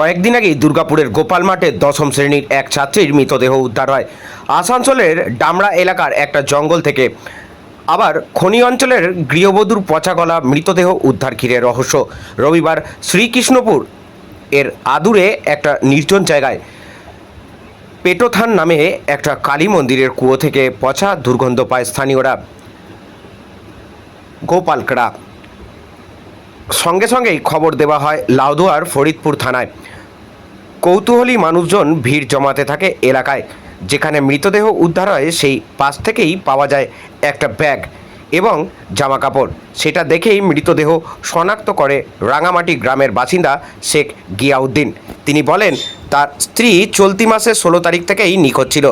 কয়েকদিন আগেই দুর্গাপুরের গোপাল মাঠে দশম শ্রেণির এক ছাত্রীর মৃতদেহ উদ্ধার হয়। আসানসোলের ডামরা এলাকার একটা জঙ্গল থেকে আবার খনি অঞ্চলের গৃহবধূর পচা গলা মৃতদেহ উদ্ধার ঘিরে রহস্য। রবিবার শ্রীকৃষ্ণপুর এর আদুরে একটা নির্জন জায়গায় পেটোথান নামে একটা কালী মন্দিরের কুয়ো থেকে পচা দুর্গন্ধ পায় স্থানীয়রা। গোপালকড়া সঙ্গে সঙ্গেই খবর দেওয়া হয় লাউদুয়ার ফরিদপুর থানায়। কৌতূহলী মানুষজন ভিড় জমাতে থাকে এলাকায়, যেখানে মৃতদেহ উদ্ধার হয় সেই পাশ থেকেই পাওয়া যায় একটা ব্যাগ এবং জামা কাপড় সেটা দেখেই মৃতদেহ শনাক্ত করে রাঙামাটি গ্রামের বাসিন্দা শেখ গিয়াউদ্দিন। তিনি বলেন, তার স্ত্রী চলতি মাসের ষোলো তারিখ থেকেই নিখোঁজ ছিল।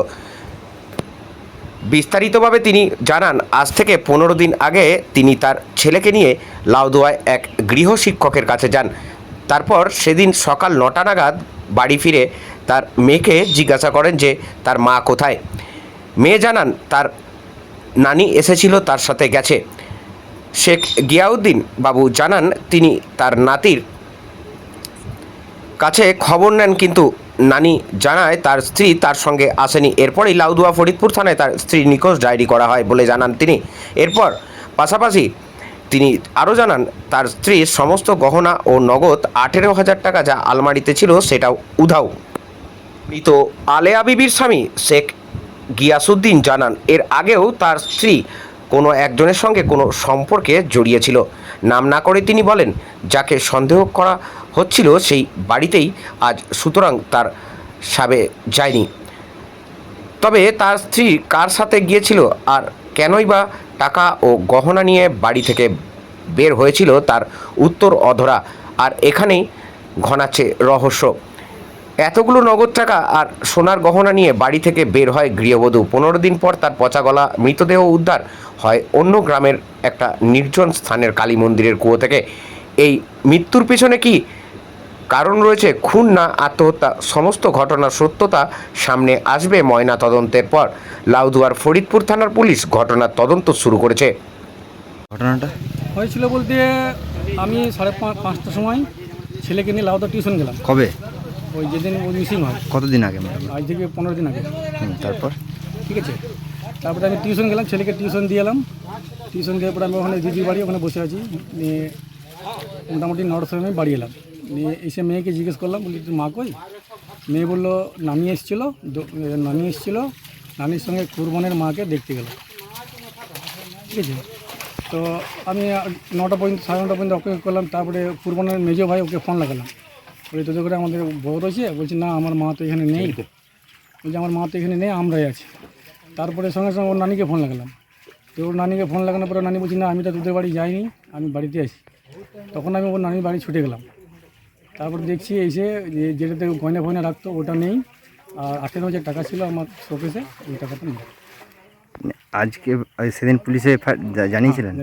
বিস্তারিতভাবে তিনি জানান, আজ থেকে পনেরো দিন আগে তিনি তার ছেলেকে নিয়ে লাউদোয়ায় এক গৃহ শিক্ষকের কাছে যান। তারপর সেদিন সকাল নটা নাগাদ বাড়ি ফিরে তার মেয়েকে জিজ্ঞাসা করেন যে, তার মা কোথায়? মেয়ে জানান, তার নানি এসেছিল, তার সাথে গেছে। শেখ গিয়াউদ্দিন বাবু জানান, তিনি তার নাতির কাছে খবর নেন, কিন্তু নানি জানায় তার স্ত্রী তার সঙ্গে আসেনি। এরপরই লাউদুয়া ফরিদপুর থানায় তার স্ত্রী নিখোঁজ ডায়েরি করা হয় বলে জানান তিনি। এরপর পাশাপাশি তিনি আরও জানান, তার স্ত্রীর সমস্ত গহনা ও নগদ আঠেরো হাজার টাকা যা আলমারিতে ছিল সেটাও উধাও। মৃত আলেয়া বিবির স্বামী শেখ গিয়াসুদ্দিন জানান, এর আগেও তার স্ত্রী কোনো একজনের সঙ্গে কোনো সম্পর্কে জড়িয়েছিল নাম না করে তিনি বলেন, যাকে সন্দেহ করা হচ্ছিল সেই বাড়িতেই আজ সুতরাং তার সাবে যায়নি। তবে তার স্ত্রী কার সাথে গিয়েছিল আর কেনই বা টাকা ও গহনা নিয়ে বাড়ি থেকে বের হয়েছিল তার উত্তর অধরা আর এখানেই ঘনাচ্ছে রহস্য। এতগুলো নগদ টাকা আর সোনার গহনা নিয়ে বাড়ি থেকে বের হয় গৃহবধূ। পনেরো দিন পর তার পচা গলা, মৃতদেহ উদ্ধার হয় অন্য গ্রামের একটা নির্জন স্থানের কালী মন্দিরের কুয়ো থেকে। এই মৃত্যুর পেছনে কি কারণ রয়েছে খুন না আত্মহত্যা সমস্ত ঘটনার সত্যতা সামনে আসবে ময়না তদন্তের পর। লাউদুয়ার ফরিদপুর থানার পুলিশ ঘটনার তদন্ত শুরু করেছে। ঘটনাটা? হয়েছিল বলতে আমি সাড়ে পাঁচ পাঁচটার সময় ছেলেকে নিয়ে লাউদা টিউশন গেলাম। কবে? ওই যেদিন ওই মিসিং হয়। কতদিন আগে আজ থেকে পনেরো দিন আগে। তারপর? ঠিক আছে। তারপরে আমি টিউশন গেলাম ছেলেকে টিউশন দিয়ে এলাম। টিউশন দেওয়ার পরে আমি ওখানে দিদির বাড়ি ওখানে বসে আছি। নিয়ে মোটামুটি নটার সময় আমি বাড়ি এলাম। নিয়ে এসে মেয়েকে জিজ্ঞেস করলাম বলি তোর মা কই? মেয়ে বলল নামি এসেছিল নানি এসেছিল নানির সঙ্গে কুরবানের মাকে দেখতে গেল। ঠিক আছে? তো আমি নটা পর্যন্ত সাড়ে নটা পর্যন্ত অপেক্ষা করলাম তারপরে কুরবানের মেজো ভাই ওকে ফোন লাগালাম। বলি তোদের করে আমাদের বউ রয়েছে বলছি না আমার মা তো এখানে নেই। বলছি আমার মা তো এখানে নেই আমরাই আছি। তারপরে সঙ্গে সঙ্গে ওর নানিকে ফোন লাগালাম। তো ওর নানিকে ফোন লাগানোর পরে নানি বলছি না আমি তো তোদের বাড়ি যাইনি আমি বাড়িতে আছি। তখন আমি ওর নানির বাড়ি ছুটে গেলাম। তারপর দেখছি এসে যে যেটাতে গয়না ফয়না রাখতো ওটা নেই। আর আঠেরো হাজার টাকা ছিল আমার শোকেসে ওই টাকাটা নেই। আজকে সেদিন পুলিশে জানিয়েছিলেন?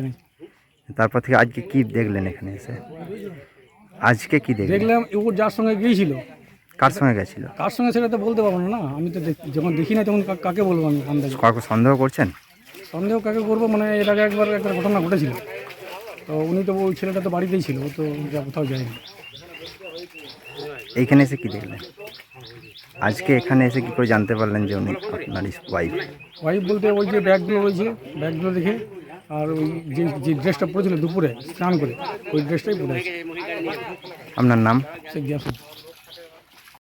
তারপর থেকে আজকে কি দেখলেন এখানে এসে? আজকে কি দেখলেন? দেখলাম ও যার সঙ্গে গিয়েছিল। কার সঙ্গে গেছিল? কার সঙ্গে সেটা তো বলতে পারব না আমি তো যখন দেখি না তখন কাকে বলব আমি কাউকে সন্দেহ করছেন? সন্দেহ কাকে করব? মানে এর আগে একবার একটা ঘটনা ঘটেছিল। তো উনি তো ওই ছেলেটা তো বাড়িতেই ছিল ও তো যা কোথাও যায়নি। এইখানে এসে কি দেখলেন? আজকে এখানে এসে কি করে জানতে পারলেন যে উনি আপনার ওয়াইফ ওয়াইফ বলতে ওই যে ব্যাগগুলো রয়েছে ব্যাগগুলো দেখে আর ওই যে যে ড্রেসটা পরেছিল দুপুরে স্নান করে ওই ড্রেসটাই পরে আপনার নাম? শেখ